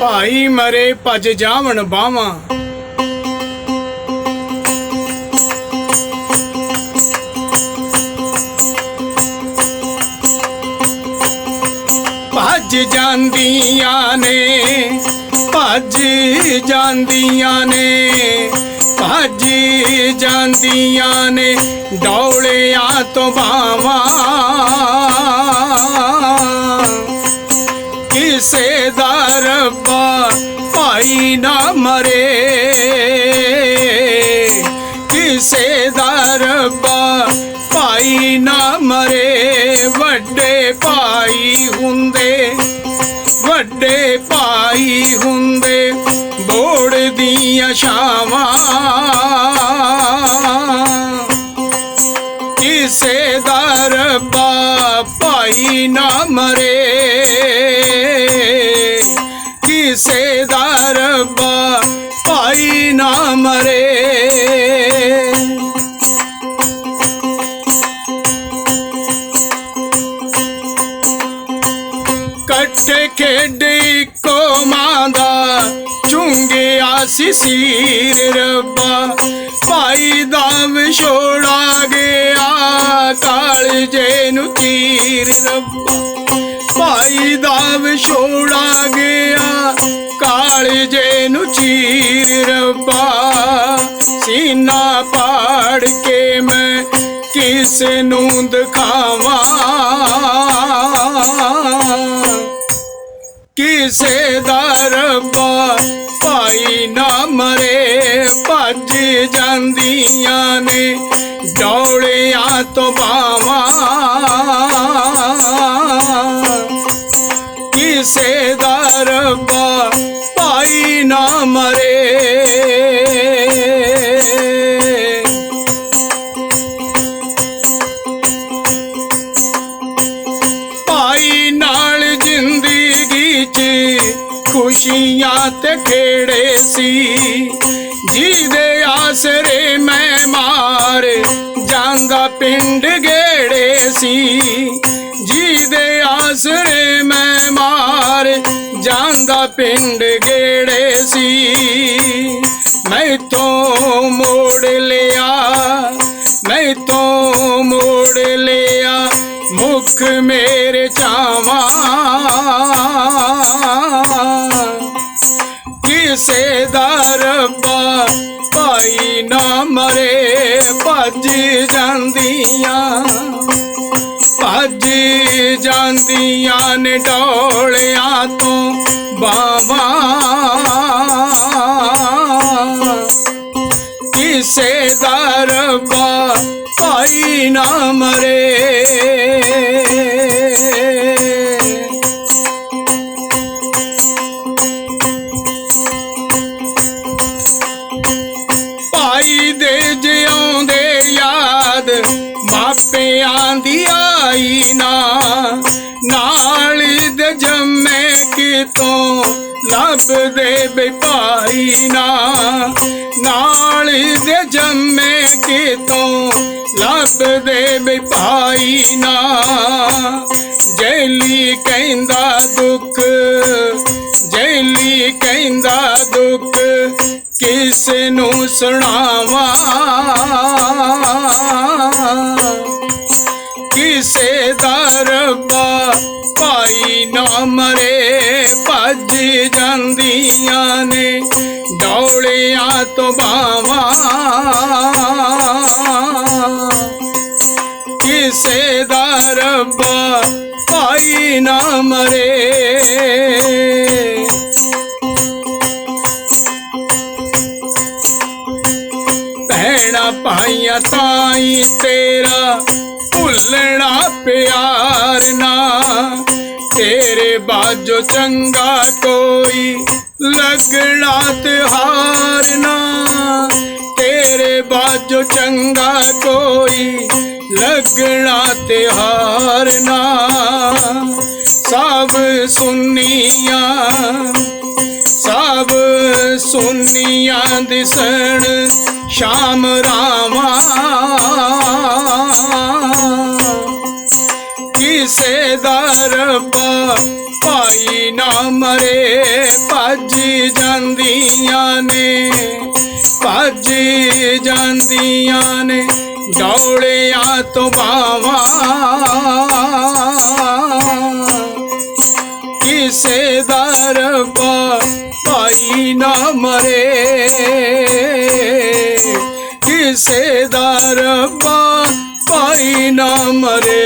ਭਾਈ ਮਰੇ ਭਜ ਜਾਵਣ ਬਾਵਾਂ ਭੱਜ ਜਾਂਦੀਆਂ ਨੇ, ਭੱਜ ਜਾਂਦੀਆਂ ਨੇ, ਭੱਜ ਜਾਂਦੀਆਂ ਨੇ ਡੌਲਿਆਂ ਤੋਂ ਬਾਵਾਂ ਕਿਸੇ ਦਾ ਰੱਬਾ ਭਾਈ ਨਾ ਮਰੇ। ਕਿਸੇ ਦਾ ਰੱਬਾ ਭਾਈ ਨਾ ਮਰੇ। ਵੱਡੇ ਭਾਈ ਹੁੰਦੇ, ਵੱਡੇ ਭਾਈ ਹੁੰਦੇ। ਬੋੜ ਦੀਆਂ ਛਾਵਾਂ ਕੱਟੇ ਖੇਡੇ ਕੋ ਮਾਂਦਾ ਚੁੰਗਿਆ ਸੀ ਰੱਬਾ। ਭਾਈ ਦਾ ਵਿਛੋੜਾ ਗਿਆ ਕਾਲਜੇ ਨੂੰ ਚੀਰ ਰੱਬਾ। ਭਾਈ ਦਾ ਵਿਛੋੜਾ ਗਿਆ ਕਾਲਜੇ ਨੂੰ ਚੀਰ ਰੱਬਾ। ਸੀਨਾ ਪਾੜ ਕੇ ਮੈਂ ਕਿਸ ਨੂੰ ਦਿਖਾਵਾਂ? ਕਿਸੇ ਦਾ ਰੱਬਾ ਭਾਈ ਨਾ ਮਰੇ, ਭੱਜ ਜਾਂਦੀਆਂ ਨੇ ਡੌਲਿਆਂ ਤੋਂ ਬਾਵਾਂ। ਕਿਸੇ ਦਾ ਰੱਬਾ ਭਾਈ ਨਾ ਮਰੇ ਤੇ ਖੇੜੇ ਸੀ। ਜਿਹਦੇ ਆਸਰੇ ਮੈਂ ਮਾਰ, ਜਾਂਦਾ ਪਿੰਡ ਗੇੜੇ ਸੀ। ਜਿਹਦੇ ਆਸਰੇ ਮੈਂ ਮਾਰ, ਜਾਂਦਾ ਪਿੰਡ ਗੇੜੇ ਸੀ। ਮੈਥੋਂ ਮੋੜ ਲਿਆ, ਮੈਥੋਂ ਮੋੜ ਲਿਆ, ਮੁਖ ਮੇਰੇ ਚਾਵਾਂ ਕਿਸੇ ਭਾਈ ਨਾ ਮਰੇ, ਭੱਜ ਜਾਂਦੀਆਂ। ਭੱਜ ਜਾਂਦੀਆਂ ਨੇ ਡੋਲਿਆਂ ਤੋਂ ਬਾਵਾਂ। ਕਿਸੇ ਦਰਬਾ ਭਾਈ ਨਾ ਮਰੇ। ਨਾ, ਨਾਲ ਦੇ ਜੰਮੇ ਕਿਤੋਂ ਲੱਭਦੇ ਬਈ ਭਾਈ ਨਾ। ਨਾਲੀ ਦੇ ਜੰਮੇ ਕਿਤੋਂ ਲੱਭਦੇ ਬਈ ਭਾਈ ਨਾ। ਜੈਲੀ ਕਹਿੰਦਾ ਦੁੱਖ, ਜੈਲੀ ਕਹਿੰਦਾ ਦੁੱਖ, ਕਿਸ ਨੂੰ ਸੁਣਾਵਾਂ? ਕਿਸੇ ਦਾ ਰੱਬਾ, ਭਾਈ ਨਾ ਮਰੇ, ਭੱਜ ਜਾਂਦੀਆਂ ਨੇ। ਡੌਲਿਆਂ ਤੋਂ ਬਾਵਾਂ ਕਿਸੇ ਦਾ ਰੱਬਾ, ਭਾਈ ਨਾ ਮਰੇ। ਭੈਣਾ ਭਾਈਆਂ, ਤਾਈ ਤੇਰਾ ਭੁੱਲਣਾ ਪਿਆਰ ਨਾ। ਤੇਰੇ ਬਾਝੋ ਚੰਗਾ ਕੋਈ ਲੱਗਣਾ ਤਿਹਾਰ ਨਾ। ਤੇਰੇ ਬਾਝੋ ਚੰਗਾ ਕੋਈ ਲੱਗਣਾ ਤਿਹਾਰ ਨਾ। ਸਭ ਸੁਨੀਆਂ ਸਭ ਸੁਨੀਆਂ ਦਿਸਣ ਸ਼ਾਮ ਰਾਵਾਂ। ਕਿਸੇ ਦਾ ਰੱਬਾ ਭਾਈ ਨਾ ਮਰੇ, ਭੱਜੀ ਜਾਂਦੀਆਂ ਨੇ। ਭੱਜੀ ਜਾਂਦੀਆਂ ਨੇ, ਡੌਲਿਆਂ ਤੋਂ ਬਾਵਾ। ਕਿਸੇ ਦਰ ਭਾਈ ਨਾ ਮਰੇ। ਕਿਸੇ ਦਰ ਭਾਈ ਨਾ ਮਰੇ